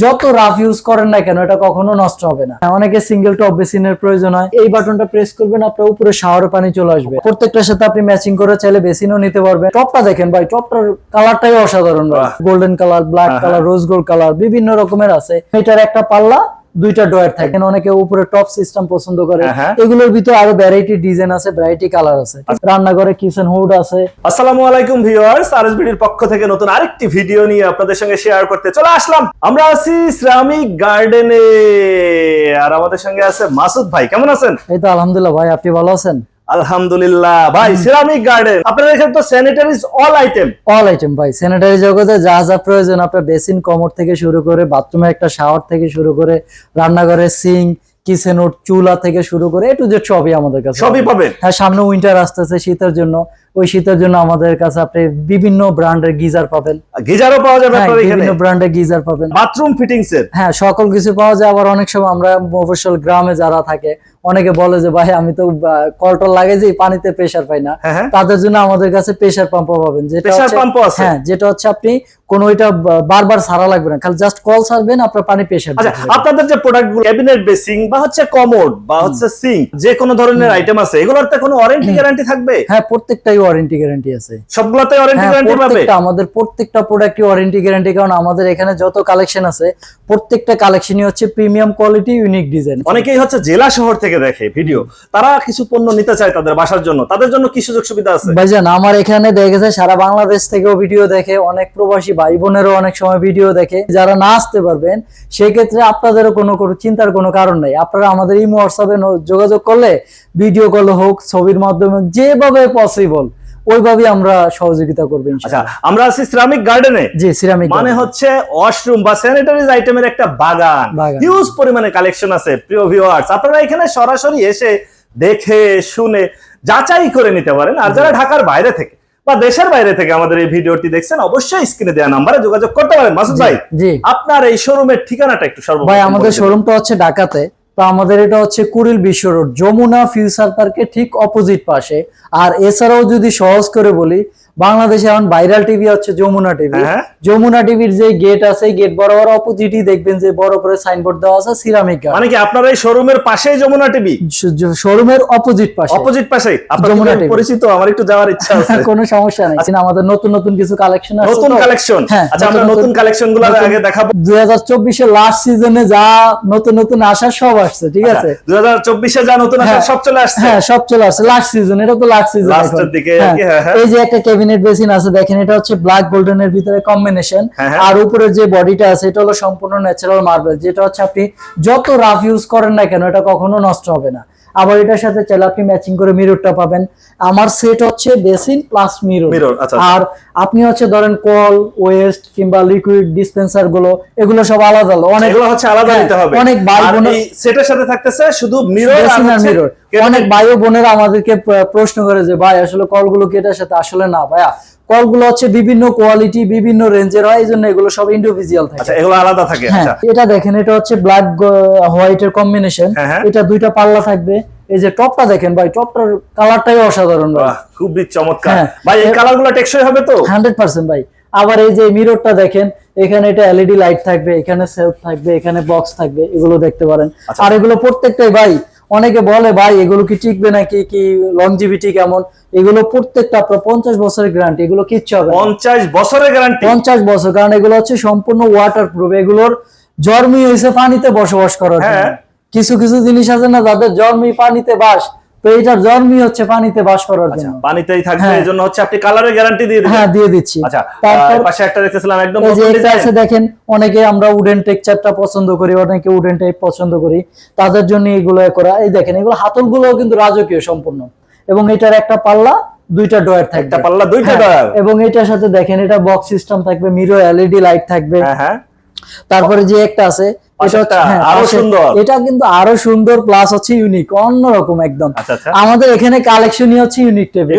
যত rough use করেন না কেন এটা কখনো নষ্ট হবে না। অনেকে সিঙ্গেল টপ বেসিনের প্রয়োজন হয়। এই বাটনটা প্রেস করবেন আপনার উপরে শাওয়ার পানি চলে আসবে। প্রত্যেকটার সাথে আপনি ম্যাচিং করে চাইলে বেসিনও নিতে পারবেন। টপটা দেখেন ভাই টপটার কালারটাই অসাধারণ ভাই। গোল্ডেন কালার ব্ল্যাক হ্যাঁ, কালার রোজ গোল্ড কালার বিভিন্ন রকমের আছে। এটার একটা পাল্লা দুইটা ডয়ার থাকে। অনেকে উপরে টপ সিস্টেম পছন্দ করে। হ্যাঁ, হ্যাঁ। এগুলোর ভিতরে আরও ভ্যারাইটি ডিজাইন আছে ভ্যারাইটি কালার আছে। রান্নাঘরে কিচেন হুড আছে। আসসালামু আলাইকুম ভিউয়ার্স আরএসবিডির পক্ষ থেকে নতুন আরেকটি ভিডিও নিয়ে আপনাদের সঙ্গে শেয়ার করতে চলে আসলাম। আমরা আছি ইসলামিক গার্ডেনে আর আমাদের সঙ্গে আছে মাসুদ ভাই। কেমন আছেন? এই তো আলহামদুলিল্লাহ ভাই আপনি ভালো আছেন? আলহামদুলিল্লাহ। ভাই সিরামিক গার্ডেন আপনাদের এখানে তো sanitaries all item all item ভাই। স্যানিটারি জগতে যা যা প্রয়োজন আপনার বেসিন কমর থেকে শুরু করে বাথরুমে একটা শাওয়ার থেকে শুরু করে রান্নাঘরে কিচেন চুলা থেকে শুরু করে এটু যে সবই আমাদের কাছে সবই পাবেন। হ্যাঁ সামনে উইন্টার আসতেছে শীতের জন্য। ওই শীতের জন্য আমাদের কাছে আপনি বিভিন্ন ব্র্যান্ডের গিজার পাবেন। গিজারও পাওয়া যাবে হ্যাঁ, আপনার এখানে? বিভিন্ন ব্র্যান্ডের গিজার পাবেন। বাথরুম ফিটিংস এর হ্যাঁ সকল কিছু পাওয়া যায়। আবার অনেক সময় আমরা মফস্বল গ্রামে যারা থাকে অনেকে বলে যে ভাই আমি তো কলটল লাগে যে পানিতে প্রেসার পাই না। হ্যাঁ হ্যাঁ। তাদের জন্য আমাদের কাছে প্রেসার পাম্পও পাবেন। যেটা প্রেসার পাম্পও আছে? হ্যাঁ যেটা হচ্ছে আপনি কোনো বা- বারবার সারা লাগবে না। খালি জাস্ট কল সারবেন আপনার পানি প্রেসার আচ্ছা আপনাদের যে প্রোডাক্টগুলো ক্যাবিনেট বেসিং বা হচ্ছে কমোড বা হচ্ছে সিঙ্ক যে কোনো ধরনের আইটেম আছে এগুলোর তো কোনো ওয়ারেন্টি গ্যারান্টি থাকবে? হ্যাঁ প্রত্যেকটাই ওয়ারেন্টি গ্যারান্টি আছে। সবগুলোতে ওয়ারেন্টি গ্যারান্টি পাবে? প্রত্যেকটা আমাদের প্রত্যেকটা প্রোডাক্টই ওয়ারেন্টি গ্যারান্টি কারণ আমাদের এখানে যত কালেকশন আছে প্রত্যেকটা কালেকশনই হচ্ছে প্রিমিয়াম কোয়ালিটি ইউনিক ডিজাইন অনেকেই হচ্ছে জেলা শহর থেকে দেখে ভিডিও। তারা কিছু পণ্য নিতে চায় তাদের বাসার জন্য। তাদের জন্য কি সুযোগ সুবিধা আছে? ভাইজান আমার এখানে দেখেছে সারা বাংলাদেশ থেকেও ভিডিও দেখে অনেক প্রবাসী ভাই বোনেরও অনেক সময় ভিডিও দেখে। যারা না আসতে পারবেন সেই ক্ষেত্রে আপনাদেরও কোনো কোনো চিন্তার কোনো কারণ নাই। আপনারা আমাদের ইমো হোয়াটসঅ্যাপে যোগাযোগ করলে ভিডিও কল হোক ছবির মাধ্যমে যেভাবে পসিবল ওইভাবে আমরা সহযোগিতা করব আচ্ছা ইনশাআল্লাহ। আমরা আছি শ্রামিক গার্ডেনে জি সিরামিক মানে হচ্ছে ওয়াশরুম বা স্যানিটারিজ আইটেমের একটা বাগান। হিউজ পরিমাণে কালেকশন আছে প্রিয় ভিউয়ার্স আপনারা এখানে সরাসরি এসে দেখে শুনে যাচাই করে নিতে পারেন। আর যারা ঢাকার বাইরে থেকে বা দেশের বাইরে থেকে আমাদের এই ভিডিওটি দেখছেন অবশ্যই স্ক্রিনে দেওয়া নাম্বারে যোগাযোগ করতে পারেন। মাসুদ ভাই জি। আপনার এই শোরুমের ঠিকানাটা একটু সর্ব ভাই আমাদের শোরুমটা হচ্ছে ঢাকাতে। তো আমাদের এটা হচ্ছে কুড়িল বিশ্ব রোড, যমুনা ফিউচার পার্কের ঠিক অপোজিট পাশে। আর এছাড়াও যদি সহজ করে বলি বাংলাদেশে এখন ভাইরাল টিভি হচ্ছে যমুনা টিভি হ্যাঁ। যমুনা টিভির যে গেট আছে গেট বরাবর অপোজিটই দেখবেন যে বড় করে সাইনবোর্ড দেওয়া আছে সিরামিক মানে কি আপনার এই শোরুমের পাশেই যমুনা টিভি শোরুমের অপোজিট পাশে। অপোজিট পাশেই? আপনার যমুনা TV পরিচিত? আমার একটু যাওয়ার ইচ্ছা আছে। কোনো সমস্যা নেই। আমাদের নতুন নতুন কিছু কালেকশন আছে নতুন কালেকশন হ্যাঁ, আচ্ছা আমরা নতুন নতুন নতুন- কালেকশনগুলো নতুন- আগে দেখাবো। দুই হাজার চব্বিশের লাস্ট সিজনে যা নতুন নতুন আসা সব আসছে ঠিক আছে? দুই হাজার চব্বিশে যা নতুন আসে হ্যাঁ। সব চলে আসছে? হ্যাঁ সব চলে আসছে। লাস্ট সিজন এটা তো লাস্ট সিজন এর দিকে হ্যাঁ, হ্যাঁ। এই যে একটা ক্যাবিনেট বেসিন আছে দেখেন এটা হচ্ছে ব্ল্যাক গোল্ডেন এর ভিতরে কম্বিনেশন হ্যাঁ, হ্যাঁ। আর উপরের যে বডিটা আছে এটা হলো সম্পূর্ণ ন্যাচারাল মার্বেল যেটা হচ্ছে আপনি যত রাফ ইউজ করেন না কেন এটা কখনো নষ্ট হবে না। আবার এটার সাথে চাইলে আপনি ম্যাচিং করে মিররটা পাবেন। আমার সেট হচ্ছে বেসিন প্লাস মিরর। আর আপনি হচ্ছে ধরেন কল ওয়েস্ট কিংবা লিকুইড ডিসপেন্সারগুলো এগুলো সব আলাদা আলাদা অনেক হচ্ছে আলাদা হ্যাঁ, নিতে হবে। অনেক সেটের সাথে থাকতেছে শুধু মিরর আর মিরর অনেক ভাই ও বোনেরা আমাদেরকে প্রশ্ন করে যে ভাই আসলে কলগুলো কি এটার সাথে আসলে না ভাইয়া। কলগুলো হচ্ছে বিভিন্ন কোয়ালিটি বিভিন্ন রেঞ্জের হয় এই জন্য এগুলো সব ইন্ডিভিজুয়াল থাকে। আচ্ছা এগুলো আলাদা থাকে হ্যাঁ আচ্ছা। এটা দেখেন এটা হচ্ছে ব্ল্যাক হোয়াইট এর কম্বিনেশন। এটা দুইটা পাল্লা থাকবে। এই যে টপটা দেখেন ভাই টপটার কালারটাই অসাধারণ ভাই। খুবই চমৎকার। হ্যাঁ। ভাই এই কালারগুলো টেকসই হবে তো? হান্ড্রেড পার্সেন্ট ভাই। আবার এই যে মিররটা দেখেন এখানে এটা এলইডি লাইট থাকবে এখানে সেলফ থাকবে এখানে বক্স থাকবে এগুলো দেখতে পারেন। আচ্ছা। আর এগুলো প্রত্যেকটাই ভাই অনেকে বলে ভাই এগুলো কি টিকবে নাকি? কি লংজিভিটি কেমন? এগুলো প্রত্যেকটা আপনার পঞ্চাশ বছরের গ্যারান্টি এগুলো কিচ্ছু হবে পঞ্চাশ বছরের গ্যারান্টি পঞ্চাশ বছর কারণ এগুলো হচ্ছে সম্পূর্ণ ওয়াটার প্রুফ এগুলোর জর্মি হয়েছে পানিতে বসবাস করার হ্যাঁ। কিছু কিছু জিনিস আছে না যাদের জর্মি পানিতে বাস তো এটার জন্মি হচ্ছে পানিতে বাস করার আচ্ছা জন্য। পানিতেই থাকবে হ্যাঁ। এই জন্য হচ্ছে আপনি কালারের গ্যারান্টি দিয়ে দিবেন। হ্যাঁ দিয়ে দিচ্ছি। আচ্ছা তারপর পাশে একটা দেখতেছিলাম একদম নতুন আছে দেখেন অনেকে আমরা উডেন টেক্সচারটা পছন্দ করি অনেকে উডেন টাইপ পছন্দ করি। তাদের জন্য এগুলো করা এই দেখেন এগুলো হাতলগুলো কিন্তু রাজকীয় সম্পূর্ণ। এবং এটার একটা পাল্লা দুইটা ডয়ার থাকবে। একটা পাল্লা দুইটা হ্যাঁ, ডয়ার এবং এটার সাথে দেখেন এটা বক্স সিস্টেম থাকবে মিরো এলইডি লাইট থাকবে। হ্যাঁ হ্যাঁ। তারপরে যে একটা আছে হ্যাঁ, আরও সুন্দর। এটা কিন্তু আরও সুন্দর প্লাস হচ্ছে ইউনিক অন্যরকম একদম আচ্ছা, আচ্ছা। আমাদের এখানে কালেকশনই হচ্ছে ইউনিক টাইপের।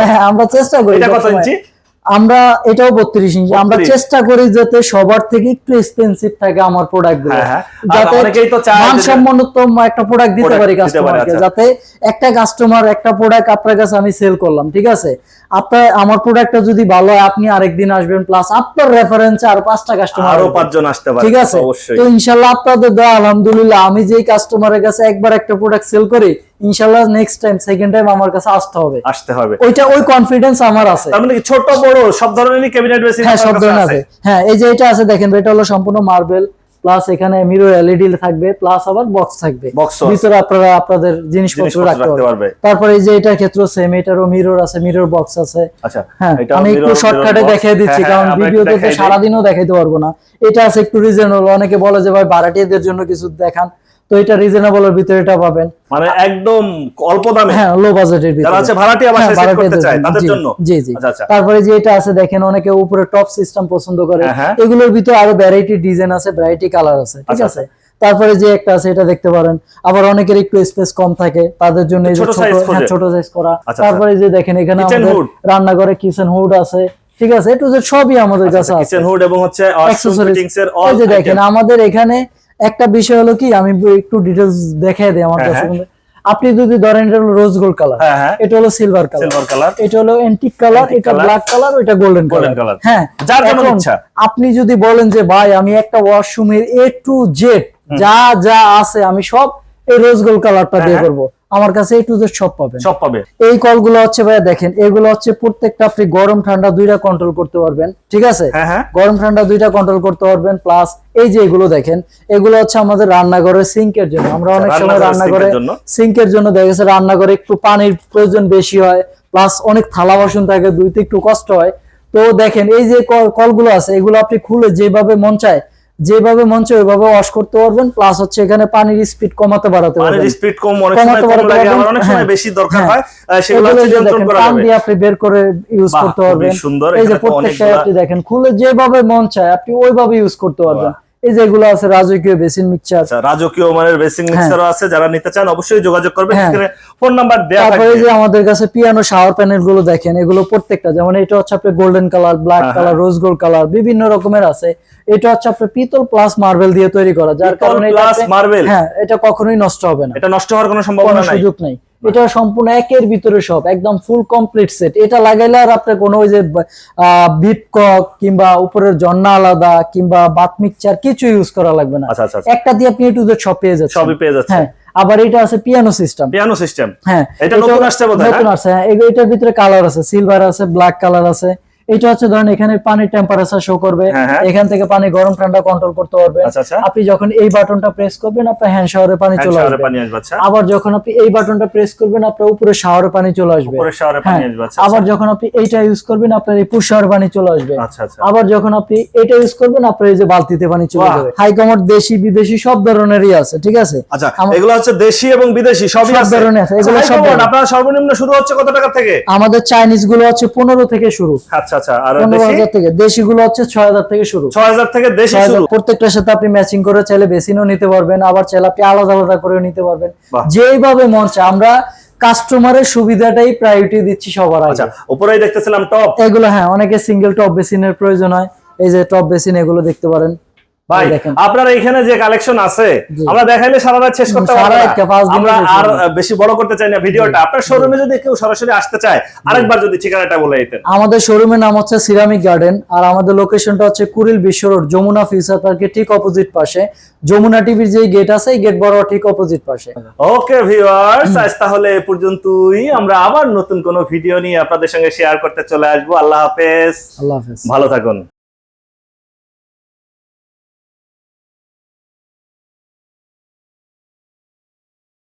হ্যাঁ আমরা চেষ্টা করি এটা কত ইঞ্চি? আমরা এটাও বত্রিশ ইঞ্চি আমরা চেষ্টা করি যাতে সবার থেকে একটু এক্সপেন্সিভ থাকে আমার প্রোডাক্টগুলো হ্যাঁ, যাতে অনেকেই তো চায় যে- মানসম্মতম একটা প্রোডাক্ট দিতে পারি দিতে পারে, কাস্টমারকে আচ্ছা। যাতে একটা কাস্টমার একটা প্রোডাক্ট আপনার কাছে আমি সেল করলাম ঠিক আছে আপনার আমার প্রোডাক্টটা যদি ভালো হয় আপনি আরেকদিন আসবেন প্লাস আপনার রেফারেন্সে আরও পাঁচটা কাস্টমার আরও পাঁচজন আসতে পারে ঠিক আছে? তো ইনশাল্লাহ আপনাদের দোয়া আলহামদুলিল্লাহ আমি যেই কাস্টমারের কাছে একবার একটা প্রোডাক্ট সেল করি ইনশাল্লাহ নেক্সট টাইম সেকেন্ড টাইম আমার কাছে আসতে হবে। আসতে হবে। ওইটা ওই কনফিডেন্স আমার আছে। তার মানে ছোট বড় সব ধরনেরই ক্যাবিনেট বেসিন হ্যাঁ সব ধরনের আছে? হ্যাঁ এই যে এটা আছে দেখেন এটা হলো সম্পূর্ণ মার্বেল প্লাস এখানে মিরর এলইডি থাকবে প্লাস আবার বক্স থাকবে। ভিতরে আপনারা আপনাদের জিনিসপত্র রাখতে পারবে। তারপরে এই যে এটার ক্ষেত্রে সেম এটারও মিরর আছে মিরর বক্স আছে। আচ্ছা হ্যাঁ এটা আমি একটু শর্টকাটে দেখিয়ে দিচ্ছি হ্যাঁ, কারণ হ্যাঁ, একটু ভিডিওতে তো। সারাদিনও দেখাইতে পারব না। এটা আছে একটু রিজনেবল অনেকে বলে যে ভাই ভাড়াটিয়াদের জন্য কিছু দেখান। তো এটা রিজনেবল এর ভিতরে এটা পাবেন। মানে একদম অল্প দামে? হ্যাঁ লো বাজেটের ভিতরে যারা হচ্ছে ভাড়াটিয়া বাসায় হ্যাঁ, সেট করতে চায় তাদের জন্য? জি জি। আচ্ছা আচ্ছা। তারপরে যে এটা আছে দেখেন অনেকে উপরে টপ সিস্টেম পছন্দ করে। হ্যাঁ, হ্যাঁ। এগুলোর ভিতরে আরও ভ্যারাইটি ডিজাইন আছে ভ্যারাইটি কালার আছে ঠিক আচ্ছা, আছে? তারপরে যে একটা আছে এটা দেখতে পারেন। আবার অনেকের একটু স্পেস কম থাকে তাদের জন্য ছোট সাইজ করা। আচ্ছা, তারপরে যে দেখেন এখানে আমাদের রান্নাঘরে কিচেন হুড আছে ঠিক আছে? একটু যে সবই আমাদের কাছে আছে। কিচেন হুড এবং হচ্ছে। ফিটিংস এর অল যে দেখেন আমাদের এখানে একটা বিষয় হলো কি আমি একটু ডিটেলস দেখাই দিই আমার হ্যাঁ, কাছে। হ্যাঁ। আপনি যদি ধরেন এটা হলো রোজ গোল্ড কালার হ্যাঁ হ্যাঁ। এটা হলো সিলভার কালার সিলভার কালার এটা হলো এন্টিক কালার এটা ব্ল্যাক কালার এটা গোল্ডেন কালার হ্যাঁ যার যেমন ইচ্ছা। আপনি যদি বলেন যে ভাই আমি একটা ওয়াশরুমের এ টু জেড যা যা আছে আমি সব এই রোজ গোল্ড কালারটা দিয়ে করব করব। আমার কাছে এ টু জেড সব পাবেন। সব পাবে। এই কলগুলো হচ্ছে ভাইয়া দেখেন এগুলো হচ্ছে প্রত্যেকটা আপনি গরম ঠান্ডা দুইটা কন্ট্রোল করতে পারবেন ঠিক আছে? হ্যাঁ হ্যাঁ। গরম ঠান্ডা দুইটা কন্ট্রোল করতে পারবেন প্লাস এই যে এগুলো দেখেন এগুলো হচ্ছে আমাদের রান্নাঘরের সিঙ্কের জন্য। আমরা অনেক সময় রান্নাঘরে। সিঙ্কের জন্য দেখা গেছে রান্নাঘরে একটু পানির প্রয়োজন বেশি হয় প্লাস অনেক থালা বাসন থাকে দুইতে একটু কষ্ট হয়। তো দেখেন এই যে কল- কলগুলো আছে এগুলো আপনি খুলে যেভাবে মন চায় যেভাবে মন চায় ওইভাবে ওয়াশ করতে পারবেন প্লাস হচ্ছে এখানে পানির স্পিড কমাতে বাড়াতে পানির স্পিড কম অনেক কমাতে সময় কম লাগে আমার আবার অনেক সময় হ্যাঁ, বেশি দরকার হ্যাঁ। হয় সেগুলো হচ্ছে নিয়ন্ত্রণ করা যাবে দিয়ে আপনি বের করে ইউজ করতে পারবেন সুন্দর। এই যে প্রত্যেকটা আপনি দেখেন খুলে যেভাবে মন চায় আপনি ওইভাবে ইউজ করতে পারবেন এই যে এগুলো আছে রাজকীয় বেসিন মিক্সচার। আচ্ছা রাজকীয় মানের বেসিং মিক্সারও আছে যারা নিতে চান অবশ্যই যোগাযোগ করবেন হ্যাঁ। ফোন নাম্বার দেওয়া তারপরে যে আমাদের কাছে পিয়ানো শাওয়ার প্যানেলগুলো দেখেন এগুলো প্রত্যেকটা যেমন এটা হচ্ছে আপনার গোল্ডেন কালার ব্ল্যাক হ্যাঁ, কালার রোজ গোল্ড কালার বিভিন্ন রকমের আছে। এটা হচ্ছে আপনার পিতল প্লাস মার্বেল দিয়ে তৈরি করা যার কারণে এটাতে- marble। হ্যাঁ এটা কখনোই নষ্ট হবে না। এটা নষ্ট হওয়ার কোনো কোনো সম্ভাবনা নাই? সুযোগ নাই। এটা সম্পূর্ণ একের ভিতরে সব একদম ফুল কমপ্লিট সেট এটা লাগাইলে আর আপনার কোনো ওই যে বিপকক কিংবা উপরের জন্না আলাদা কিংবা বাত মিক্সচার কিছু ইউজ করা লাগবে না। আচ্ছা আচ্ছা আচ্ছা। একটা দিয়ে আপনি একটু সব পেয়ে যাচ্ছেন। সবই পেয়ে যাচ্ছেন। হ্যাঁ আবার এটা আছে পিয়ানো সিস্টেম পিয়ানো সিস্টেম হ্যাঁ এটা নতুন আসছে বোধহয়, নতুন আসছে হ্যাঁ এটার ভিতরে কালার আছে সিলভার আছে ব্ল্যাক কালার আছে। এটা হচ্ছে ধরেন এখানে পানির টেম্পারেচার শো করবে। হ্যাঁ, হ্যাঁ। এখান থেকে পানি গরম ঠান্ডা কন্ট্রোল করতে পারবেন আচ্ছা আচ্ছা। আপনি যখন এই বাটনটা প্রেস করবেন আপনার হ্যান্ড শাওয়ারে পানি চলে আসবে। আচ্ছা। আবার যখন আপনি এই বাটনটা প্রেস করবেন আপনার উপরে শাওয়ারে পানি চলে আসবে। উপরে শাওয়ারে পানি হ্যাঁ, আসবে আবার যখন আপনি এইটা ইউজ করবেন আপনার এই পুশ শাওয়ার পানি চলে আসবে। আবার যখন আপনি এটা ইউজ করবেন আপনার এই যে বালতিতে পানি চলে যাবে। হাই কমোড দেশি বিদেশি সব ধরনেরই আছে ঠিক আছে? আচ্ছা এগুলো হচ্ছে দেশি এবং বিদেশি সব ধরনের আছে, এগুলো সব আপনার সর্বনিম্ন শুরু হচ্ছে কত টাকা থেকে? আমাদের চাইনিজগুলো হচ্ছে পনেরো থেকে শুরু। আচ্ছা আচ্ছা আর পনেরো দেশি? থেকে। দেশি গুলো হচ্ছে ছয় হাজার থেকে শুরু। ছয় হাজার থেকে দেশি শুরু? প্রত্যেকটার সাথে আপনি ম্যাচিং করে চাইলে বেসিনও নিতে পারবেন আবার চাইলে আপনি আলাদা আলাদা করেও নিতে পারবেন। যেইভাবে মন চায় আমরা কাস্টমারের সুবিধাটাই প্রায়োরিটি দিচ্ছি সবার আচ্ছা আগে উপরেই দেখতেছিলাম টপ এগুলো হ্যাঁ অনেকে সিঙ্গেল টপ বেসিনের প্রয়োজন হয়। এই যে টপ বেসিন এগুলো দেখতে পারেন। ভাই আপনার এখানে যে কালেকশন আছে আমরা দেখাইলে সারা রাত শেষ করতে পারব আমরা আর বেশি বড় করতে চাই না ভিডিওটা। আপনার শোরুমে যদি কেউ সরাসরি আসতে চায় আরেকবার যদি ঠিকানাটা বলে দিতেন। আমাদের শোরুমের নাম হচ্ছে সিরামিক গার্ডেন আর আমাদের লোকেশনটা হচ্ছে কুড়িল বিশ্ব রোড যমুনা ফিউচার পার্কের ঠিক অপোজিট পাশে। যমুনা টিভির যে গেট আছে এই গেট বড় ঠিক অপোজিট পাশে। ওকে ভিউয়ার্স আজ তাহলে এ পর্যন্তই। আমরা আবার নতুন কোনো ভিডিও নিয়ে আপনাদের সঙ্গে শেয়ার করতে চলে আসব। আল্লাহ হাফেজ। আল্লাহ হাফেজ। ভালো থাকুন।